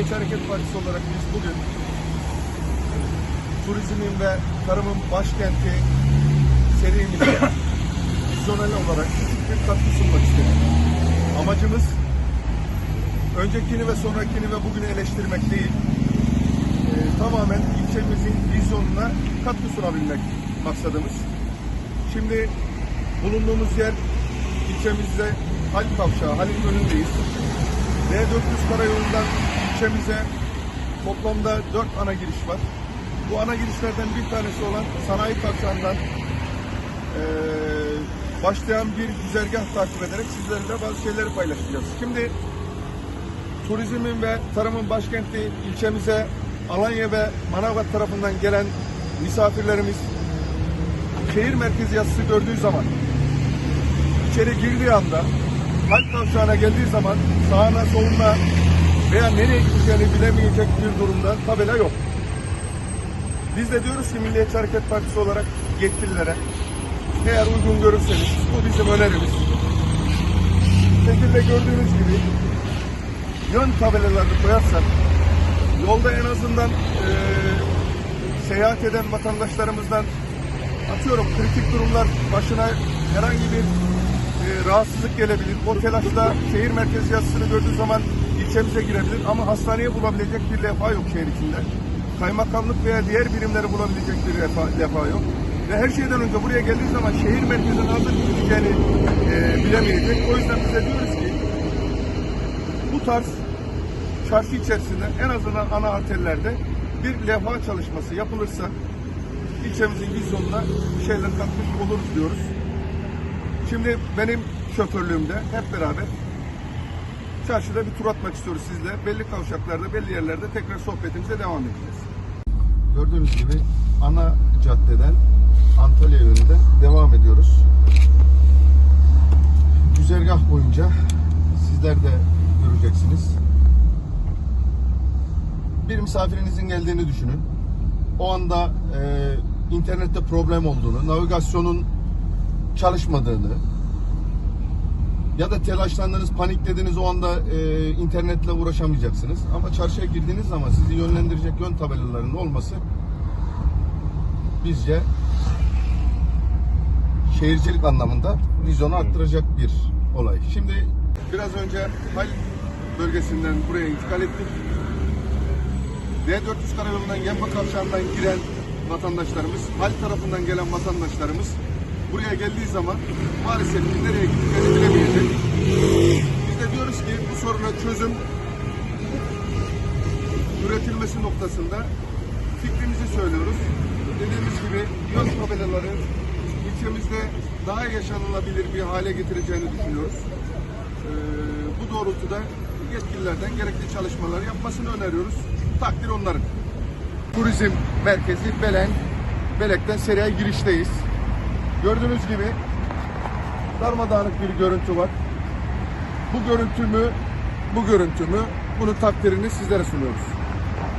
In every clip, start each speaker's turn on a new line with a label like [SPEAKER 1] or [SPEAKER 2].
[SPEAKER 1] Milliyetçi Hareket Partisi olarak biz bugün turizmin ve tarımın başkenti serimize vizyonel olarak bir katkı sunmak istedik. Amacımız öncekini ve sonrakini ve bugünü eleştirmek değil, e, tamamen ilçemizin vizyonuna katkı sunabilmek maksadımız. Şimdi bulunduğumuz yer ilçemizde Halil Kavşağı, Halil Gölü'ndeyiz. D400 karayolundan ilçemize toplamda 4 ana giriş var. Bu ana girişlerden bir tanesi olan Sanayi Kavşağı'ndan eee, başlayan bir güzergah takip ederek sizlerle bazı şeyleri paylaşacağız. Şimdi turizmin ve tarımın başkenti ilçemize Alanya ve Manavgat tarafından gelen misafirlerimiz şehir merkezi yazısı gördüğü zaman içeri girdiği anda Halk kavşağına geldiği zaman sağına soluna veya nereye gideceğini bilemeyecek bir durumda tabela yok. Biz de diyoruz ki Milliyetçi Hareket Partisi olarak yetkililere eğer uygun görürseniz bu bizim önerimiz. Şekilde gördüğünüz gibi yön tabelalarını koyarsak yolda en azından eee, seyahat eden vatandaşlarımızdan atıyorum kritik durumlar başına herhangi bir e, rahatsızlık gelebilir. O telaşla şehir merkezi yazısını gördüğü zaman ilçemize girebilir ama hastaneye bulabilecek bir levha yok şehir içinde. Kaymakamlık veya diğer birimleri bulabilecek bir levha, levha yok. Ve her şeyden önce buraya geldiği zaman şehir merkezine nasıl gideceğini e, bilemeyecek. O yüzden bize diyoruz ki bu tarz çarşı içerisinde en azından ana arterlerde bir levha çalışması yapılırsa ilçemizin vizyonuna bir şeyler katmış oluruz diyoruz. Şimdi benim şoförlüğümde hep beraber çarşıda bir tur atmak istiyoruz sizle. Belli kavşaklarda, belli yerlerde tekrar sohbetimize devam edeceğiz. Gördüğünüz gibi ana caddeden Antalya yönünde devam ediyoruz. Güzergah boyunca sizler de göreceksiniz. Bir misafirinizin geldiğini düşünün. O anda e, internette problem olduğunu, navigasyonun çalışmadığını ya da telaşlandınız, paniklediniz o anda e, internetle uğraşamayacaksınız. Ama çarşıya girdiğiniz zaman sizi yönlendirecek yön tabelalarının olması bizce şehircilik anlamında vizyonu arttıracak bir olay. Şimdi biraz önce Hal bölgesinden buraya intikal ettik. D400 karayolundan Yemba Kavşağı'ndan giren vatandaşlarımız, Hal tarafından gelen vatandaşlarımız buraya geldiği zaman maalesef nereye gideceğini bilemeyecek. Biz de diyoruz ki bu soruna çözüm üretilmesi noktasında fikrimizi söylüyoruz. Dediğimiz gibi yön tabelaları ilçemizde daha yaşanılabilir bir hale getireceğini düşünüyoruz. Ee, bu doğrultuda yetkililerden gerekli çalışmalar yapmasını öneriyoruz. Takdir onların. Turizm merkezi Belen, Belek'ten Seriye girişteyiz. Gördüğünüz gibi darmadağınık bir görüntü var. Bu görüntümü, bu görüntümü, bunun takdirini sizlere sunuyoruz.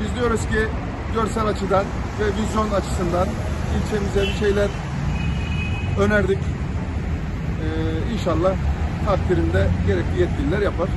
[SPEAKER 1] Biz diyoruz ki görsel açıdan ve vizyon açısından ilçemize bir şeyler önerdik. Ee, inşallah takdirinde gerekli yetkililer yapar.